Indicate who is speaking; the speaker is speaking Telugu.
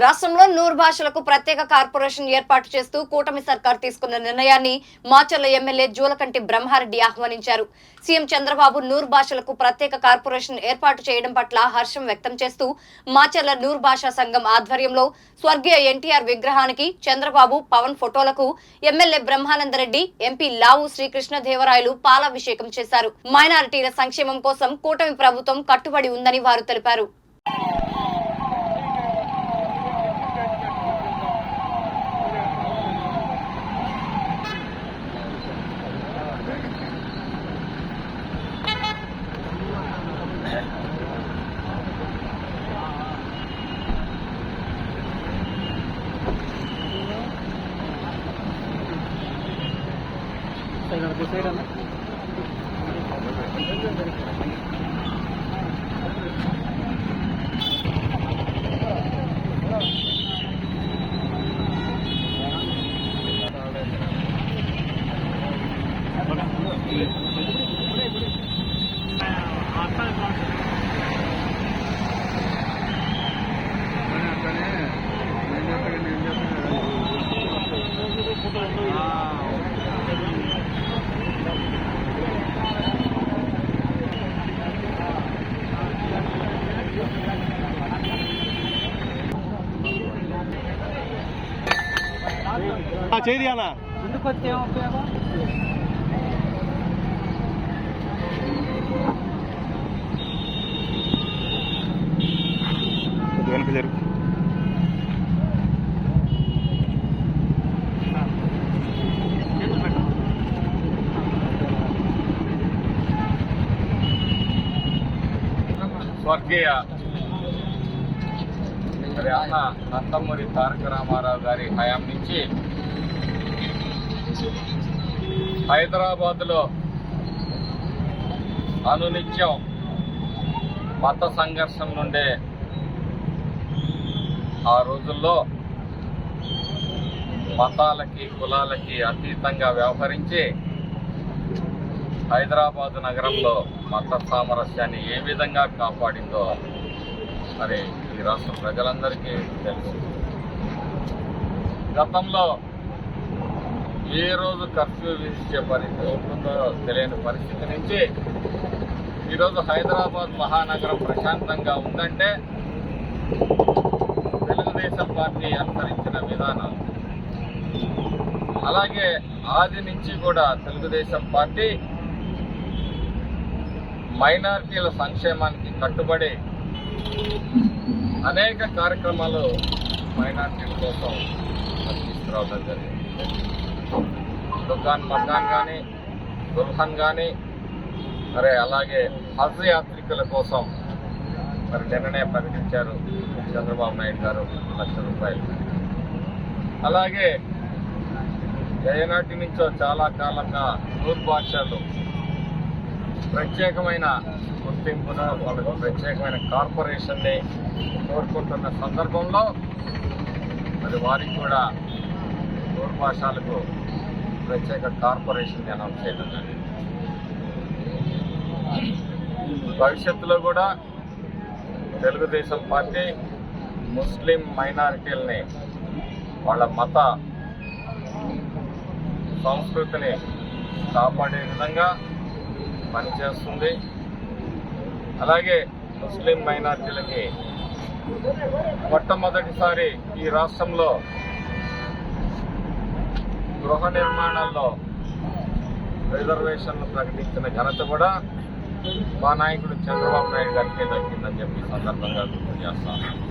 Speaker 1: రాష్ట్రంలో నూరు భాషలకు ప్రత్యేక కార్పొరేషన్ ఏర్పాటు చేస్తూ కూటమి సర్కార్ తీసుకున్న నిర్ణయాన్ని మాచర్ల ఎమ్మెల్యే జూలకంటి బ్రహ్మారెడ్డి ఆహ్వానించారు. సీఎం చంద్రబాబు నూరు భాషలకు ప్రత్యేక కార్పొరేషన్ ఏర్పాటు చేయడం పట్ల హర్షం వ్యక్తం చేస్తూ మాచర్ల నూరు భాషా సంఘం ఆధ్వర్యంలో స్వర్గీయ ఎన్టీఆర్ విగ్రహానికి చంద్రబాబు పవన్ ఫోటోలకు ఎమ్మెల్యే బ్రహ్మానందరెడ్డి ఎంపీ లావు శ్రీకృష్ణదేవరాయలు పాలాభిషేకం చేశారు. మైనారిటీల సంక్షేమం కోసం కూటమి ప్రభుత్వం కట్టుబడి ఉందని వారు తెలిపారు. ಐನೂರು ಸೈಡ್ Thank you.
Speaker 2: చేది అన్న
Speaker 3: ముందుకు వస్తే ఏం ఉపయోగం
Speaker 2: వెనక జరుగు.
Speaker 4: స్వర్గీయ మరి అన్న నందమూరి తారక రామారావు గారి హయాం నుంచి హైదరాబాద్లో అనునిత్యం మత సంఘర్షణ నుండే ఆ రోజుల్లో మతాలకి కులాలకి అతీతంగా వ్యవహరించి హైదరాబాదు నగరంలో మత సామరస్యాన్ని ఏ విధంగా కాపాడిందో మరి ఈ రాష్ట్ర ప్రజలందరికీ తెలుసు. గతంలో ఏ రోజు కర్ఫ్యూ విధించే పరిస్థితి ఉంటుందో తెలియని పరిస్థితి నుంచి ఈరోజు హైదరాబాద్ మహానగరం ప్రశాంతంగా ఉందంటే తెలుగుదేశం పార్టీ అనుసరించిన విధానం. అలాగే ఆది నుంచి కూడా తెలుగుదేశం పార్టీ మైనారిటీల సంక్షేమానికి కట్టుబడి అనేక కార్యక్రమాలు మైనారిటీల కోసం తీసుకురావడం జరిగింది. దుకాన్ మకాన్ కానీ దుల్హన్ కానీ మరి అలాగే హజ్ యాత్రికుల కోసం మరి నిన్ననే ప్రకటించారు చంద్రబాబు నాయుడు గారు లక్ష రూపాయలు. అలాగే ఏనాటి నుంచో చాలా కాలంగా నూరు భాషలు ప్రత్యేకమైన గుర్తింపును వాళ్ళకు ప్రత్యేకమైన కార్పొరేషన్ని కోరుకుంటున్న సందర్భంలో మరి వారికి కూడా నూరు భాషలకు ప్రత్యేక కార్పొరేషన్ అనౌన్స్ చేయడం భవిష్యత్తులో కూడా తెలుగుదేశం పార్టీ ముస్లిం మైనారిటీలని వాళ్ళ మత సంస్కృతిని కాపాడే విధంగా పనిచేస్తుంది. అలాగే ముస్లిం మైనారిటీలకి మొట్టమొదటిసారి ఈ రాష్ట్రంలో గృహ నిర్మాణాల్లో రిజర్వేషన్లు ప్రకటించిన ఘనత కూడా మా నాయకుడు చంద్రబాబు నాయుడు గారికే దక్కిందని చెప్పి సందర్భంగా గుర్తు చేస్తాను.